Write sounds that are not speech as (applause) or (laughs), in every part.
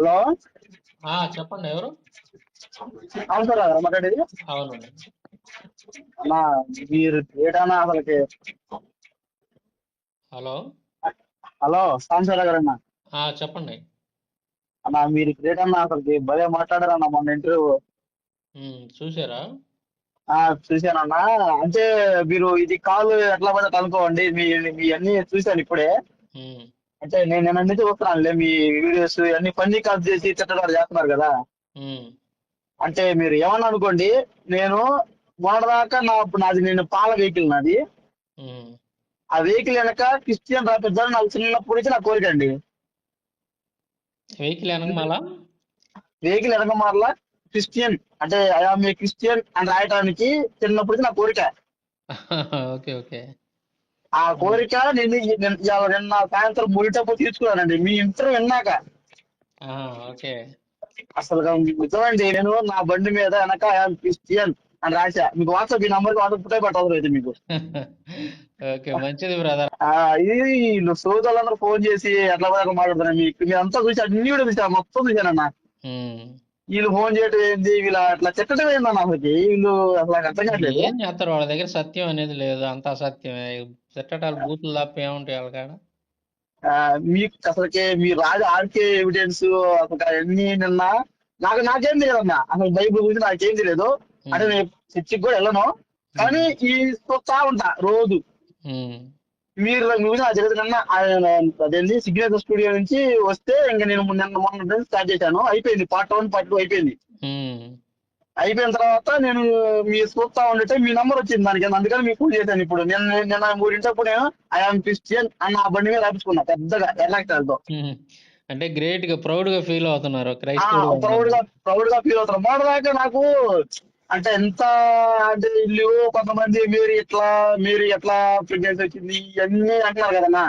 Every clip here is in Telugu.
హలో? చెప్పండి ఎవరు? అవును సార్ మాట్లాడేది? అవునండి అన్నా మీరు ఏటన్నా అసలుకి? హలో? హలో సాంబశివరావు గారు అన్న. చెప్పండి. అన్న మీరు గ్రేట్ అన్న అసలుకి భలే మాట్లాడారన్న మొన్న ఇంటర్వ్యూ. చూసారా చూశానన్నా అంటే మీరు ఇది కాల్ ఎట్లా పడితే అనుకోండి మీ మీ అన్ని చూశాను ఇప్పుడే. అంటే నేను నుంచి చూస్తున్నానులే మీ వీడియోస్ అన్ని ఫన్నీ కాల్స్ చేసి తిట్టడం చేస్తున్నారు కదా. అంటే మీరు ఏమన్నా అనుకోండి నేను మొన్నదాకా నా నాది నేను పాల వెహికల్ నాది. ఆ వెహికల్ వెనక క్రిస్టియన్ రాపిద్దామని నాకు చిన్నప్పటి నుంచి నా కోరిక అండి. వెహికల్ వెనక మళ్ళా వెహికల్ వెనక మారలా క్రిస్టియన్ అంటే ఏ క్రిస్టియన్ అని రాయడానికి చిన్నప్పటి నుంచి నా కోరిక. (laughs) Okay okay. ఆ కోరిక నేను నిన్న సాయంత్రం మూడిటప్పుడు తీసుకున్నానండి. మీ ఇంటర్వ్యూ విన్నాక. ఓకే. అసలు నిజమండి నేను నా బండి మీద వెనక క్రిస్టియన్ అని రాశా. మీకు వాట్సాప్ ఈ నంబర్ వాట్సాప్ పుట్టే పట్టదు అయితే మీకు. ఓకే మంచిది బ్రదర్. ఇది సోదరులందరూ ఫోన్ చేసి ఎట్లా పడక మాట్లాడుతున్నా మీకు? మీరు అంతా చూసి అన్ని కూడా చూసా మొత్తం చూశానన్న. వీళ్ళు ఫోన్ చేయడం ఏంది? వీళ్ళు అట్లా చెట్టడం ఏందన్న అసలుకి? వీళ్ళు అసలు అర్థం కావట్లేదు. ఏం చేస్తారు? వాళ్ళ దగ్గర సత్యం అనేది లేదు. అంతా సత్యమే. తిట్టటాలు బూతులు తప్ప ఏముంటాయి వాళ్ళ కాడ? ఆ, మీకు అసలుకి మీ రాజు ఆర్కే ఎవిడెన్స్ అసలు అన్ని నిన్న నాకు నాకేం తెలియదన్న అసలు బైబుల్ గురించి నాకేం తెలియదు. అంటే నేను చర్చికి కూడా వెళ్ళను. కానీ ఈ చూస్తా ఉంటా రోజు. మీరు మీరు నా చరిత్ర అదేంటి సిగ్నేచర్ స్టూడియో నుంచి వస్తే ఇంకా నేను నిన్న మొన్న స్టార్ట్ చేశాను. అయిపోయింది. పార్ట్ వన్ పార్ట్ టూ అయిపోయింది. అయిపోయిన తర్వాత నేను మీరు చూస్తా ఉంటే మీ నంబర్ వచ్చింది దానికి. అందుకని మీకు ఫోన్ చేశాను ఇప్పుడు. నేను నిన్న మూడింటప్పుడు నేను ఐఆమ్ క్రిస్టియన్ అని నా బండి మీద రాపించుకున్నా. పెద్దగా ఎర్లాక్టాలతో ఉమ్. అంటే గ్రేట్గా ప్రౌడ్గా ఫీల్ అవుతున్నారు ప్రౌడ్గా ప్రౌడ్గా ఫీల్ అవుతారు మొదటి దాకా నాకు అంటే ఎంత అంటే ఇల్లు కొంతమంది మీరు ఇట్లా మీరు ఎట్లా ప్రెగ్నెన్సీ వచ్చింది ఇవన్నీ అంటున్నారు కదన్నా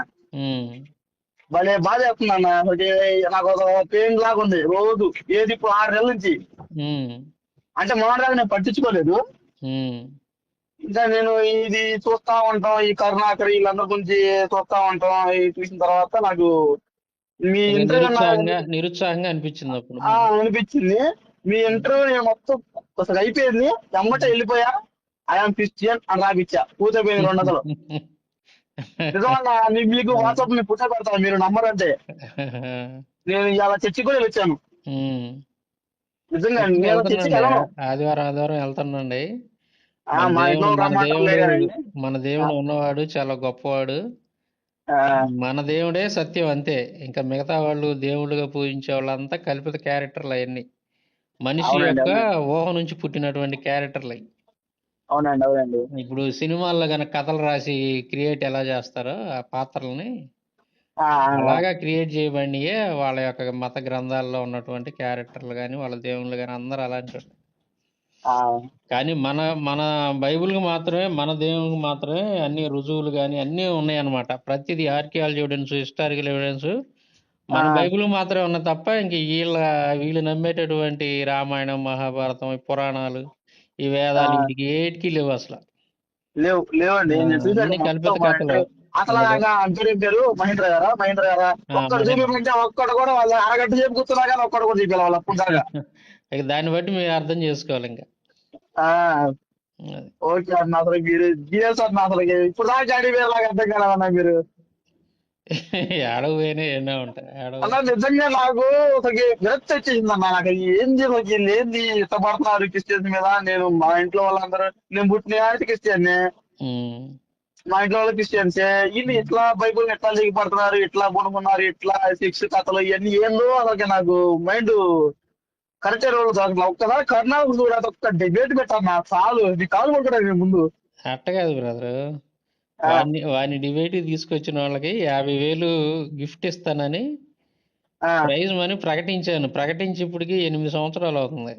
భలే బాధ వేస్తుంది అన్న. నాకు ఒక పెయిన్ లాగా ఉంది. రోజు ఏది ఇప్పుడు ఆరు నెలల నుంచి. అంటే మొన్నటి దాకా నేను పట్టించుకోలేదు. ఇంకా నేను ఇది చూస్తా ఉంటాం ఈ కరుణాకర్ వీళ్ళందరి గురించి చూస్తా ఉంటాం చూసిన తర్వాత నాకు మీ ఇంటర్వ్యూ నిరుత్సాహంగా అనిపించింది అప్పుడు అనిపించింది. మీ ఇంటర్వ్యూ నేను మొత్తం అసలు అయిపోయింది. ఎమ్మట వెళ్ళిపోయా. ఐఎమ్ క్రిస్టియన్ అని రాపిచ్చా. పూర్తయిపోయింది రెండు వందలు మీకు వాట్సాప్ మీ పుట్ట పెడతాను మీరు నంబర్ అంటే (laughs) నేను ఇవాళ చర్చి కూడా వచ్చాను. నిజంగా నేను చర్చికి వెళ్తున్నాండి వెళ్ళను ఆదివారం ఆదివారం వెళ్తానండి మన మా ఇంట్లో దేవుడు మన రమ్మంటారు దేవుడు లేదండి. మన దేవుడు ఉన్నవాడు చాలా గొప్పవాడు. మన దేవుడే సత్యం అంతే. ఇంకా మిగతా వాళ్ళు దేవుళ్ళుగా పూజించే వాళ్ళంతా కల్పిత క్యారెక్టర్లు అవన్నీ మనిషి అవునండి, యొక్క ఊహ నుంచి పుట్టినటువంటి క్యారెక్టర్లు అవి. అవునండి అవునండి. ఇప్పుడు సినిమాల్లో గనక కథలు రాసి క్రియేట్ ఎలా చేస్తారో ఆ పాత్రల్ని అలాగా క్రియేట్ చేయబడినయే వాళ్ళ యొక్క మత గ్రంథాల్లో ఉన్నటువంటి క్యారెక్టర్లు కానీ వాళ్ళ దేవుళ్ళు కానీ అందరూ అలాంటి వాళ్ళు. కానీ మన మన బైబిల్కి మాత్రమే మన దేవునికి మాత్రమే అన్ని రుజువులు కానీ అన్నీ ఉన్నాయి అన్నమాట ప్రతిదీ ఆర్కియాలజీ ఎవిడెన్స్ హిస్టారికల్ ఎవిడెన్స్ మన. బైబిల్ మాత్రమే ఉన్న తప్ప ఇంక వీళ్ళ వీళ్ళు నమ్మేటటువంటి రామాయణం మహాభారతం ఈ పురాణాలు ఈ వేదాలు. వీటికి ఏటికి లేవు అసలు లేవు లేవండి ఆ, నేను చూశాను అన్ని మొత్తం కల్పిత కథలు. ఇంట్లో. అసలు అలాగే. ఆయన అంతటి పేరు మహేంద్ర గారా మహేంద్ర గారా ఒక్కడు. చూపించే ఒక్కడు కూడా వాళ్ళు అరగంట సేపు కూర్చున్నా కానీ ఒక్కడు కూడా చూపించాలి వాళ్ళు అప్పుడు దాకా (laughs) ఇక దాన్ని బట్టి మీరు అర్థం చేసుకోవాలి ఇంకా. ఓకే అన్న అసలు మీరు జీఎస్ అన్న అసలు ఇప్పుడు దాకా అడిగి వేరేలాగా అర్థం కాలేదన్న మీరు ఎన్నో ఉంటాయి అలా నిజంగా నాకు అసలు విరక్తి వచ్చేసింది అన్న నాకు ఏంది అసలు ఏంది ఇష్టపడుతున్నారు క్రిస్టియన్స్ మీద నేను మా ఇంట్లో వాళ్ళందరూ నేను పుట్టిన క్రిస్టియన్. మా ఇంట్లో వాళ్ళు క్రిస్టియన్సే వీళ్ళు ఇట్లా బైబుల్ ఎట్లా దిగపడుతున్నారు ఇట్లా కొనుక్కున్నారు ఇట్లా సిక్స్ కథలు ఇవన్నీ ఏందో అలాగే నాకు మైండ్ కరెక్ట్ రోజు ఒక్కసారి కర్ణాటక కూడా ఒక్క డిబేట్ పెట్టాను నా చాలు నీ కాలు పడుకోవడానికి ముందు. అట్ట కాదు బ్రదర్. వాడిని వాడిని డిబేట్ తీసుకొచ్చిన వాళ్ళకి యాభై వేలు గిఫ్ట్ ఇస్తానని ప్రైజ్ మనీ ప్రకటించాను. ప్రకటించి ఇప్పటికి ఎనిమిది సంవత్సరాలు అవుతుంది.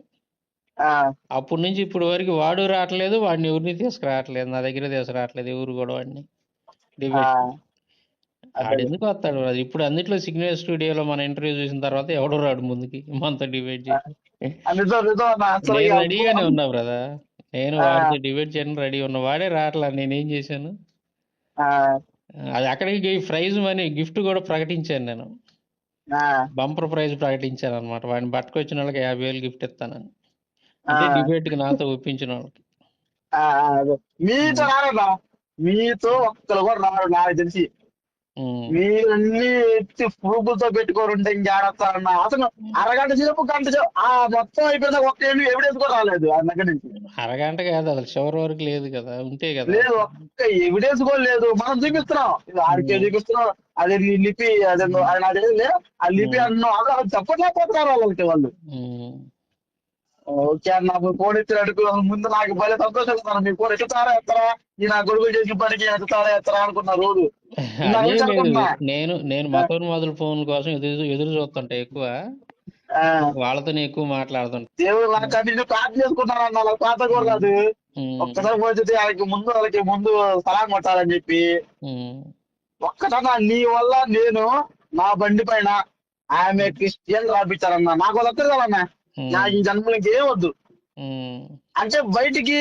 అప్పటి నుంచి ఇప్పుడు వరకు వాడు రావట్లేదు వాడిని ఎవరిని తీసుకురావట్లేదు నా దగ్గర తీసుకురావట్లేదు ఎవరు కూడా వాడిని. డిబేట్ ఎందుకు వస్తాడు వాడు? ఇప్పుడు అందుట్లో సిగ్నల్ స్టూడియోలో మన ఇంటర్వ్యూ చూసిన తర్వాత ఎవడు రాడు ముందుకి మనతో డిబేట్ చేసి నేను రెడీగానే ఉన్నా బ్రదర్ నేను. వాడితో డిబేట్ చేయడానికి రెడీ ఉన్నా. వాడే రావట్లా నేనేం చేశాను? అది అక్కడికి ప్రైజ్ మనీ గిఫ్ట్ కూడా ప్రకటించాను నేను. బంపర్ ప్రైజ్ ప్రకటించాను అనమాట వాడిని పట్టుకొచ్చిన వాళ్ళకి యాభై వేలు గిఫ్ట్ ఇస్తానని. డిబేట్కి నాతో ఒప్పించిన. మీతో రారన్నా మీతో ఒక్కరు కూడా రారు నాకు తెలిసి. మీరన్నీ ఎత్తి ప్రూఫ్లతో పెట్టుకోరుంటే ఇంకేడతారన్న అసలు అరగంట సేపు గంట ఆ మొత్తం అయిపోయిన ఒక్క ఎవిడెన్స్ కూడా రాలేదు దగ్గర నుంచి. అరగంట కాదు అసలు చివరి వరకు లేదు కదా ఉంటే కదా. లేదు ఒక్క ఎవిడెన్స్ కూడా లేదు. మనం చూపిస్తున్నాం. ఇది ఆడికే చూపిస్తున్నాం. అదే నీ లిపి అదే తెలియదులే ఆ లిపి అన్నాం అది అది చెప్పలేకపోతున్నారు వాళ్ళకి వాళ్ళు. ఓకే అన్న ఫోన్ ఎత్తినట్టు ముందు నాకు భలే సంతోషంగా ఉన్నాను మీరు ఫోన్ ఎత్తుతారా ఎత్తరా. ఈ నా కొడుకు చేసిన పనికి ఎత్తుతారా ఎత్తరా అనుకున్న రోజు. (laughs) అదే. నేను నేను మతోన్మాదుల ఫోన్ల కోసం ఎదురు ఎదురు చూస్తుంటా ఎక్కువ. వాళ్ళతో ఎక్కువ మాట్లాడుతుంటా. దేవుడు నాకు నేను ప్రార్థన చేసుకుంటాను అన్న వాళ్ళ పాత కూడా కాదు. ఒక్కసారి పోతే వాళ్ళకి ముందు వాళ్ళకి ముందు సలాం కొట్టాలని చెప్పి. ఒక్కటన్నా నీ వల్ల నేను నా బండి పైన ఆమె క్రిస్టియన్ రాపించారన్న నాకు వాళ్ళు ఒక్కరు కాదన్నా. నాకు ఈ జన్మలో ఇంకేం వద్దు. అంటే బయటికి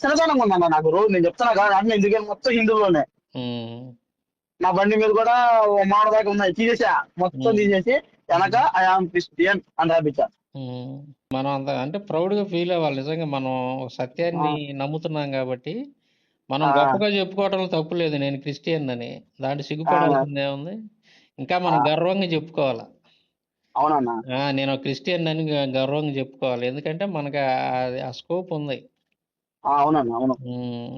చిన్నతనంగా ఉందన్న నాకు రోజు నేను చెప్తున్నా కదా అన్ని ఎందుకంటే మొత్తం హిందువులోనే. నా బండి మీద కూడా ఓ మాడ దాకా ఉన్నాయి తీసేసా మొత్తం. తీసేసి వెనక ఐఆమ్ క్రిస్టియన్ అని రాపించా. మనం అంత అంటే ప్రౌడ్గా ఫీల్ అవ్వాలి నిజంగా మనం సత్యాన్ని నమ్ముతున్నాం కాబట్టి మనం. గొప్పగా చెప్పుకోవడంలో తప్పు లేదు నేను క్రిస్టియన్ అని దాంట్లో సిగ్గుపడాల్సింది ఏముంది ఇంకా మనం. గర్వంగా చెప్పుకోవాలి అవునన్నా. నేను క్రిస్టియన్ అని గర్వంగా చెప్పుకోవాలి. ఎందుకంటే మనకి ఆ- ఆ స్కోప్ ఉంది. అవునన్నా అవును.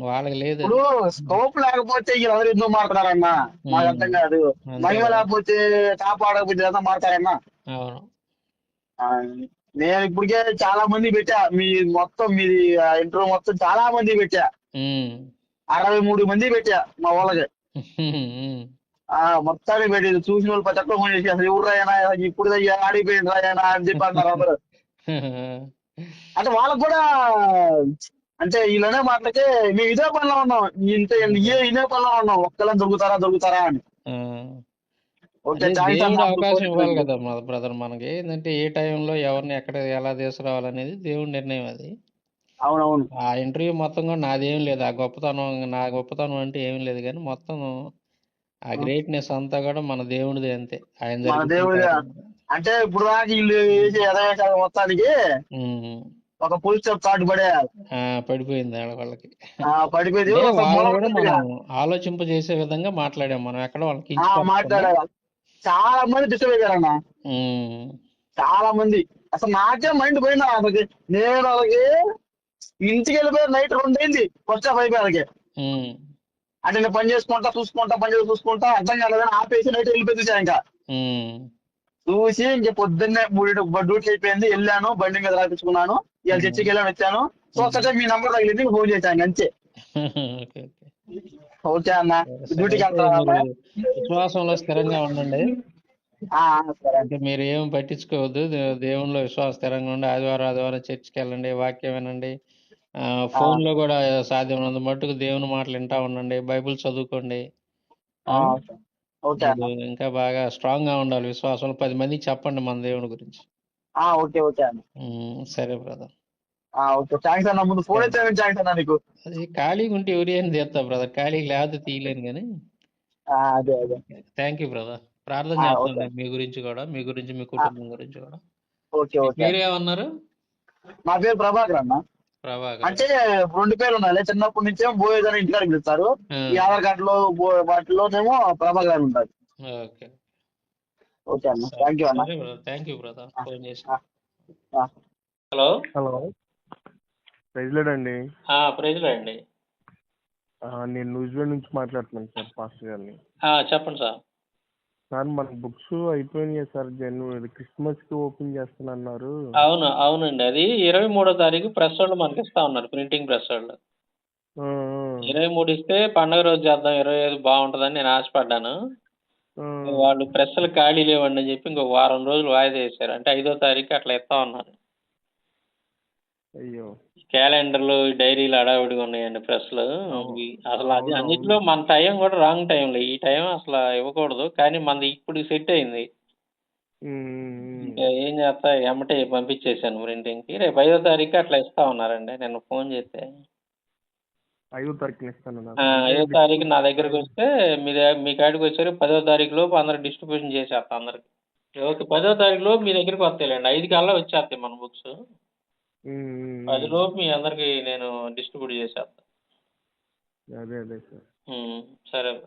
వాళ్ళకి లేదు. ఇప్పుడు స్కోప్ లేకపోతే వీళ్ళందరూ ఎందుకు మాట్లాడారన్న నాకు అర్థం కాదు. మహిమ. లేకపోతే కాపాడకపోతే ఏదైనా మాట్లాడారన్నా అవును. నేను ఇప్పటికే చాలా మంది పెట్టా. మీ మొత్తం మీది ఇంటర్వ్యూ మొత్తం చాలా మంది పెట్టా. అరవై మూడు మంది పెట్టా మా వాళ్ళకి. మొత్తాన్ని పెట్టి చూసిన వాళ్ళు ప్రతి ఒక్కరు ఫోన్ చేసి అసలు ఎవరు రాయనా ఇప్పుడు ఆడిపోయింది రాయనా అని చెప్పి అంటారు అందరూ. అంటే వాళ్ళకు కూడా అంటే వీళ్ళనే మాటలకే మేము ఇదే పనిలో ఉన్నాం. ఇంత ఏ ఇదే పనిలో ఉన్నాం. ఒక్కళ్ళని దొరుకుతారా దొరుకుతారా అని. ఆ. అవకాశం ఇవ్వాలి కదా బ్రదర్ మనకి? ఏంటంటే ఏ టైంలో ఎవరిని ఎక్కడ ఎలా తీసుకురావాలనేది దేవుడి నిర్ణయం అది. అవునవును. ఆ ఇంటర్వ్యూ మొత్తం కూడా నాదేం లేదు. ఆ గొప్పతనం నా గొప్పతనం అంటే ఏం లేదు కానీ మొత్తం ఆ గ్రేట్నెస్ అంతా కూడా మన దేవుడిది అంతే ఆయన మన. కార్యం. అంటే ఇప్పుడు దాకా వీళ్ళు వేసే యథాశాల మొత్తానికి. ఒక ఫుల్ స్టెప్ కార్డు పడే ఆ, పడిపోయింది వాళ్ళ వాళ్ళకి పడిపోయింది. మనం ఆలోచింపజేసే విధంగా మాట్లాడాం మనం ఎక్కడ వాళ్ళకి. మాట్లాడారు చాలా మంది డిస్టర్బ్ అయ్యారన్న. చాలా మంది అసలు నాకే మైండ్ పోయింది అసలు నేను వాళ్ళకి ఇంటికి వెళ్ళిపోయి నైట్ రెండు అయింది ఫస్ట్ హాఫ్ అయిపోయి వాళ్ళకి. అంటే నేను పని చేసుకుంటా చూసుకుంటా పని చేసి చూసుకుంటా అర్థం కాలేదని ఆపేసి నైట్ వెళ్ళిపోయి చూసా ఇంకా. చూసి ఇంక పొద్దున్నే మూడు డ్యూటీ అయిపోయింది వెళ్ళాను బండి మీద రాపించుకున్నాను ఇవాళ చర్చికి వెళ్ళాను వచ్చాను. సో ఒకటే మీ నంబర్ తగిలింది ఫోన్ చేశాను అంతే. ఓకే అన్న డ్యూటీకి విశ్వాసంలో స్థిరంగా ఉండండి. సరే. అంటే మీరు ఏం పట్టించుకోవద్దు దేవునిలో విశ్వాసం స్థిరంగా ఉండి ఆదివారం ఆదివారం చర్చికి వెళ్ళండి వాక్యం వినండి. ఆ, ఫోన్లో కూడా సాధ్యమైనంత మట్టుకు దేవుని మాటలు వింటా ఉండండి బైబిల్ చదువుకోండి. ఆ, ఓకే. అన్న. మీరు ఇంకా బాగా స్ట్రాంగ్గా ఉండాలి విశ్వాసంలో. పది మందికి చెప్పండి మన దేవుని గురించి. ఆ, ఓకే ఓకే అన్న. సరే బ్రదర్. ఆ, ఓకే. థ్యాంక్స్ అన్న. ముందు ఫోన్ అయితే థ్యాంక్స్ అన్న నీకు. అది ఖాళీగా ఉంటే ఎవరి అని తీస్తా బ్రదర్. ఖాళీగా లేకపోతే తీయలేను కానీ. ఆ, అదే అదే. Thank you brother. ప్రార్థన ఆ, చేస్తాను మీ గురించి కూడా మీ గురించి మీ కుటుంబం గురించి కూడా. ఓకే ఓకే మీరేమన్నారు నా పేరు ప్రభాకర్ అన్న. అంటే రెండు పేర్లు ఉన్నాయి. చిన్నప్పటి నుంచే బోయేజ్ అని ఇంటికాడికి పిలుస్తారు. ఈ ఆధార్ కార్డు లో వాటిలోనేమో ప్రభాకర్ అని ఉంటుంది ఓకే. ఓకే అన్న. థ్యాంక్ యూ అన్న. Thank you brother. Phone. Hello hello praise lord అండి ప్రైజ్లో అండి ఆ, నేను న్యూజిలాండ్ నుంచి మాట్లాడుతున్నాను సార్ పాస్టర్ గారిని. చెప్పండి సార్. సార్ మన బుక్స్ అయిపోయినాయి సార్ జనవరి క్రిస్మస్కి ఓపెన్ చేస్తానన్నారు. అవును అవునండి. అది ఇరవై మూడో తారీఖు ప్రెస్ వాళ్ళు మనకి ఇస్తా ఉన్నారు ప్రింటింగ్ ప్రెస్ వాళ్ళు. ఇరవై మూడు ఇస్తే పండగ రోజు చేద్దాం ఇరవై ఐదు బాగుంటుందని నేను ఆశపడ్డాను. వాళ్ళు ప్రెస్లు ఖాళీ లేవండి అని చెప్పి ఇంకో వారం రోజులు వాయిదా వేశారు. అంటే ఐదో తారీఖు అట్లా ఇస్తా ఉన్నారు. అయ్యో. క్యాలెండర్లు డైరీలు హడావిడిగా ఉన్నాయండి ప్రెస్లు. అవును. అసలు అది అన్నిట్లో మన టైం కూడా రాంగ్ టైంలో. ఈ టైం అసలు ఇవ్వకూడదు. కానీ మనది ఇప్పుడు సెట్ అయింది. ఇంకా ఏం చేస్తా? ఎమ్మటే పంపించేశాను ప్రింటింగ్కి రేపు ఐదో తారీఖు అట్లా ఇస్తా ఉన్నారండి. నేను ఫోన్ చేస్తే. ఐదో తారీఖున ఆ, ఐదో తారీఖు నా దగ్గరకు వస్తే మీ దగ్గర మీ కాడికి వచ్చారు పదో తారీఖు లోపు అందరు డిస్ట్రిబ్యూషన్ చేసేస్తా అందరికి. ఓకే పదో తారీఖు లోపు మీ దగ్గరికి వస్తాయిలేండి. ఐదు కల్లా వచ్చేస్తాయి మన బుక్స్. ఉమ్, ఉమ్, పది లోపు మీ అందరికి నేను డిస్ట్రిబ్యూట్ చేసేస్తాను అదే అదే సార్. సరే.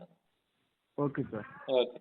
Okay sir. ఓకే.